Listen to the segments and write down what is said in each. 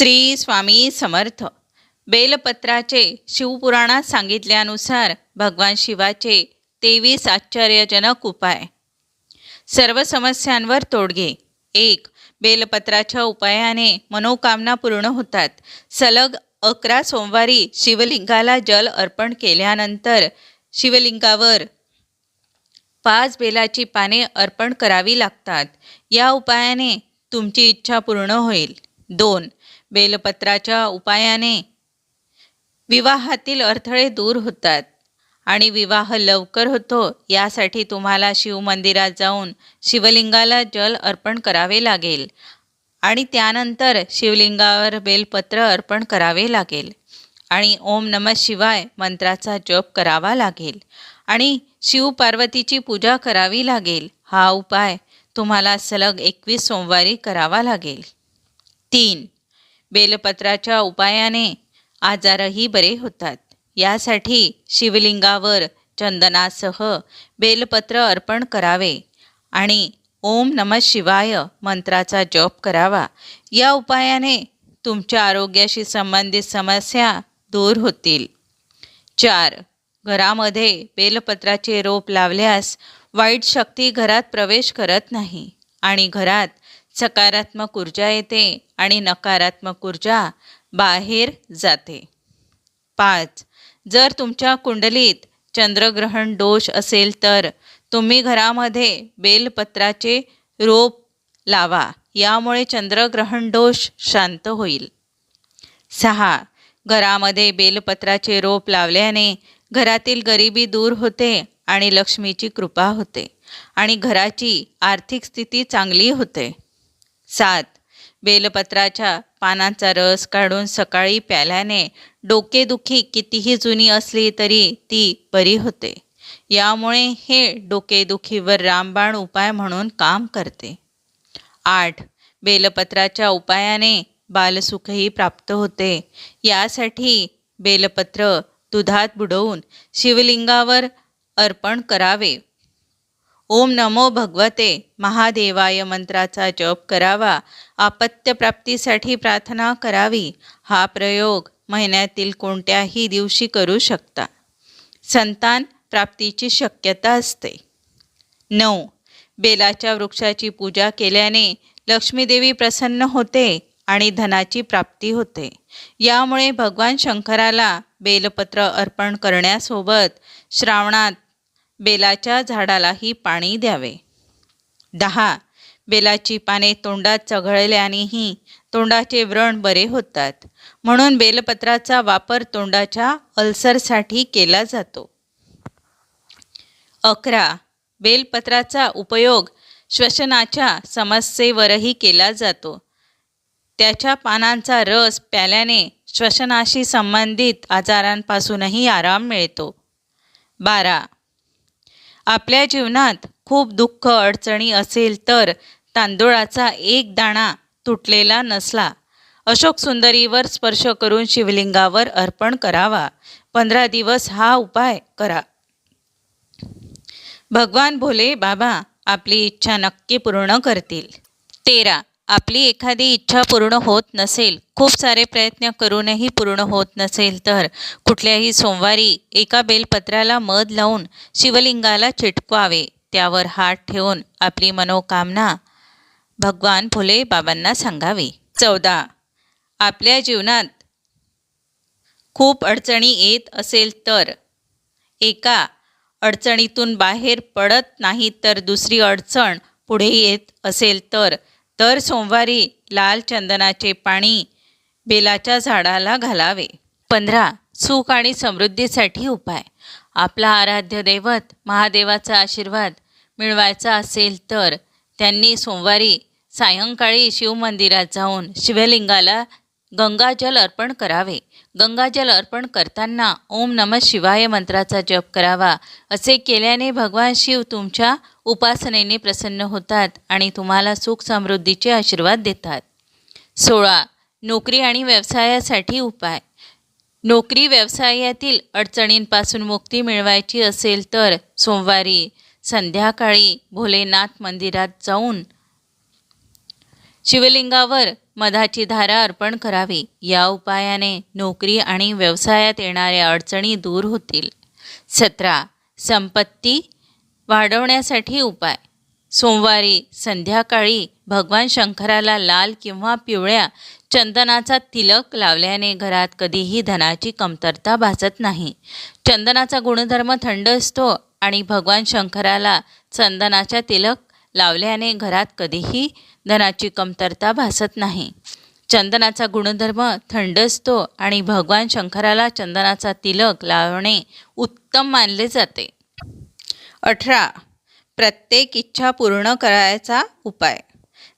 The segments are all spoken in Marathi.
श्री स्वामी समर्थ. बेलपत्राचे शिवपुराणात सांगितल्यानुसार भगवान शिवाचे तेवीस आश्चर्यजनक उपाय. सर्व समस्यांवर तोडगे एक बेलपत्राच्या उपायाने मनोकामना पूर्ण होतात. सलग अकरा सोमवारी शिवलिंगाला जल अर्पण केल्यानंतर शिवलिंगावर पाच बेलाची पाने अर्पण करावी लागतात. या उपायाने तुमची इच्छा पूर्ण होईल. दोन. बेलपत्राच्या उपायाने विवाहातील अडथळे दूर होतात आणि विवाह लवकर होतो यासाठी तुम्हाला शिवमंदिरात जाऊन शिवलिंगाला जल अर्पण करावे लागेल आणि त्यानंतर शिवलिंगावर बेलपत्र अर्पण करावे लागेल आणि ओम नम शिवाय मंत्राचा जप करावा लागेल आणि शिव पार्वतीची पूजा करावी लागेल. हा उपाय तुम्हाला सलग एकवीस सोमवारी करावा लागेल. तीन. बेलपत्राच्या उपायाने आजारही बरे होतात. यासाठी शिवलिंगावर चंदनासह बेलपत्र अर्पण करावे आणि ओम नम शिवाय मंत्राचा जप करावा. या उपायाने तुमच्या आरोग्याशी संबंधित समस्या दूर होतील. चार. घरामध्ये बेलपत्राचे रोप लावल्यास वाईट शक्ती घरात प्रवेश करत नाही आणि घरात सकारात्मक ऊर्जा येते आणि नकारात्मक ऊर्जा बाहेर जाते. पाच जर तुमच्या कुंडलीत चंद्रग्रहण दोष असेल तर तुम्ही घरामध्ये बेलपत्राचे रोप लावा यामुळे चंद्रग्रहण दोष शांत होईल. सहा घरामध्ये बेलपत्राचे रोप लावल्याने घरातील गरिबी दूर होते आणि लक्ष्मीची कृपा होते आणि घराची आर्थिक स्थिती चांगली होते. सात. बेलपत्राच्या पानांचा रस काढून सकाळी प्याल्याने डोकेदुखी कितीही जुनी असली तरी ती बरी होते. यामुळे हे डोकेदुखीवर रामबाण उपाय म्हणून काम करते. आठ. बेलपत्राच्या उपायाने बालसुखही प्राप्त होते. यासाठी बेलपत्र दुधात बुडवून शिवलिंगावर अर्पण करावे. ओम नमो भगवते. महादेवाय मंत्राचा जप करावा. आपत्यप्राप्तीसाठी प्रार्थना करावी. हा प्रयोग महिन्यातील कोणत्याही दिवशी करू शकता. संतान प्राप्तीची शक्यता असते. नऊ. बेलाच्या वृक्षाची पूजा केल्याने लक्ष्मीदेवी प्रसन्न होते आणि धनाची प्राप्ती होते. यामुळे भगवान शंकराला बेलपत्र अर्पण करण्यासोबत श्रावणात बेलाच्या झाडालाही पाणी द्यावे. दहा. बेलाची पाने तोंडात चघळल्यानेही तोंडाचे व्रण बरे होतात. म्हणून बेलपत्राचा वापर तोंडाच्या अल्सरसाठी केला जातो. अकरा. बेलपत्राचा उपयोग श्वसनाच्या समस्येवरही केला जातो. त्याच्या पानांचा रस प्याल्याने श्वसनाशी संबंधित आजारांपासूनही आराम मिळतो. बारा. आपल्या जीवनात खूप दुःख अडचणी असेल तर तांदूळाचा एक दाणा तुटलेला नसला. अशोक सुंदरीवर स्पर्श करून शिवलिंगावर अर्पण करावा. पंधरा दिवस हा उपाय करा. भगवान भोले बाबा आपली इच्छा नक्की पूर्ण करतील. तेरा आपली एखादी इच्छा पूर्ण होत नसेल खूप सारे प्रयत्न करूनही पूर्ण होत नसेल तर कुठल्याही सोमवारी एका बेलपत्राला मध लावून शिवलिंगाला चिटकवावे त्यावर हात ठेवून आपली मनोकामना भगवान फुले बाबांना सांगावी. चौदा. आपल्या जीवनात खूप अडचणी येत असेल तर एका अडचणीतून बाहेर पडत नाही तर दुसरी अडचण पुढे येत असेल तर तर सोमवारी लाल चंदनाचे पाणी बेलाच्या झाडाला घालावे. पंधरा सुख आणि समृद्धीसाठी उपाय. आपला आराध्य दैवत महादेवाचा आशीर्वाद मिळवायचा असेल तर त्यांनी सोमवारी सायंकाळी शिवमंदिरात जाऊन शिवलिंगाला गंगाजल अर्पण करावे. गंगाजल अर्पण करताना ओम नम शिवाय मंत्राचा जप करावा. असे केल्याने भगवान शिव तुमच्या उपासनेने प्रसन्न होतात आणि तुम्हाला सुख समृद्धीचे आशीर्वाद देतात. सोळा. नोकरी आणि व्यवसायासाठी उपाय. नोकरी व्यवसायातील अडचणींपासून मुक्ती मिळवायची असेल तर सोमवारी संध्याकाळी भोलेनाथ मंदिरात जाऊन शिवलिंगावर मधाची धारा अर्पण करावी. या उपायाने नोकरी आणि व्यवसायात येणाऱ्या अडचणी दूर होतील. सतरा. संपत्ती वाढवण्यासाठी उपाय. सोमवारी संध्याकाळी भगवान शंकराला लाल किंवा पिवळ्या चंदनाचा तिलक लावल्याने घरात कधीही धनाची कमतरता भासत नाही. चंदनाचा गुणधर्म थंड असतो आणि भगवान शंकराला चंदनाच्या तिलक लावल्याने घरात कधीही धनाची कमतरता भासत नाही. चंदनाचा गुणधर्म थंड असतो आणि भगवान शंकराला चंदनाचा तिलक लावणे उत्तम मानले जाते. अठरा. प्रत्येक इच्छा पूर्ण करायचा उपाय.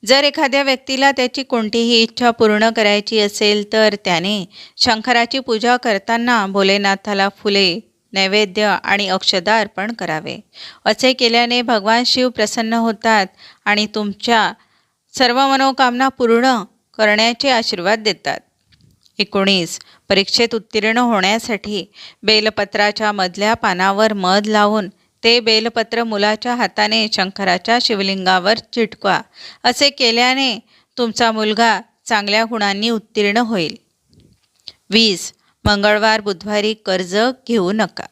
जर एखाद्या व्यक्तीला त्याची कोणतीही इच्छा पूर्ण करायची असेल तर त्याने शंकराची पूजा करताना भोलेनाथाला फुले नैवेद्य आणि अक्षदा अर्पण करावे. असे केल्याने भगवान शिव प्रसन्न होतात आणि तुमच्या सर्व मनोकामना पूर्ण करण्याचे आशीर्वाद देतात. एकोणीस. परीक्षेत उत्तीर्ण होण्यासाठी बेलपत्राच्या मधल्या पानावर मध लावून ते बेलपत्र मुलाच्या हाताने शंकराच्या शिवलिंगावर चिटकवा. असे केल्याने तुमचा मुलगा चांगल्या गुणांनी उत्तीर्ण होईल. वीस. मंगळवार बुधवारी कर्ज घेऊ नका.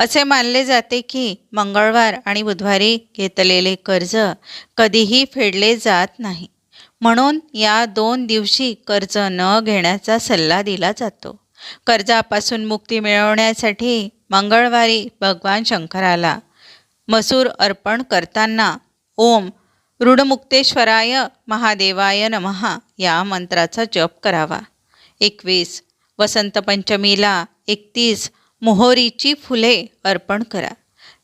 असे मानले जाते की मंगळवार आणि बुधवारी घेतलेले कर्ज कधीही फेडले जात नाही. म्हणून या दोन दिवशी कर्ज न घेण्याचा सल्ला दिला जातो. कर्जापासून मुक्ती मिळवण्यासाठी मंगळवारी भगवान शंकराला मसूर अर्पण करताना ओम ऋणमुक्तेश्वराय महादेवाय नमहा या मंत्राचा जप करावा. एकवीस वसंत पंचमीला एकतीस मोहरीची फुले अर्पण करा.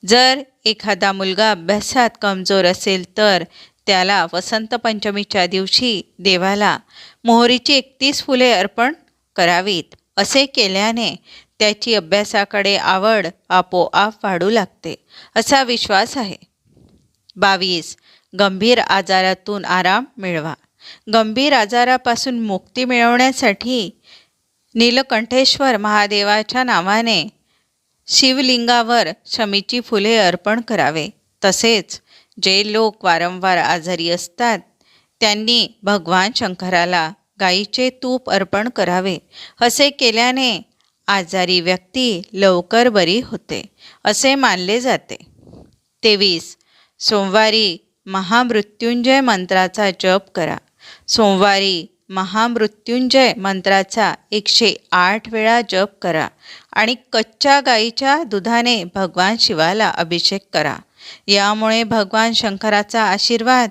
जर एखादा मुलगा अभ्यासात कमजोर असेल तर त्याला वसंत पंचमीच्या दिवशी देवाला मोहरीची एकतीस फुले अर्पण करावीत. असे केल्याने त्याची अभ्यासाकडे आवड आपोआप वाढू लागते. असा विश्वास आहे. बावीस. गंभीर आजारातून आराम मिळवा. गंभीर आजारापासून मुक्ती मिळवण्यासाठी नीलकंठेश्वर महादेवाच्या नावाने शिवलिंगावर शमीची फुले अर्पण करावे. तसेच जे लोक वारंवार आजारी असतात त्यांनी भगवान शंकराला गाईचे तूप अर्पण करावे. असे केल्याने आजारी व्यक्ती लवकर बरी होते असे मानले जाते. तेवीस सोमवारी महामृत्युंजय मंत्राचा जप करा. सोमवारी महामृत्युंजय मंत्राचा एकशे आठ वेळा जप करा आणि कच्च्या गाईच्या दुधाने भगवान शिवाला अभिषेक करा. यामुळे भगवान शंकराचा आशीर्वाद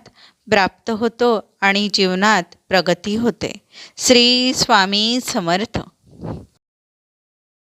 प्राप्त होतो आणि जीवनात प्रगती होते. श्री स्वामी समर्थ.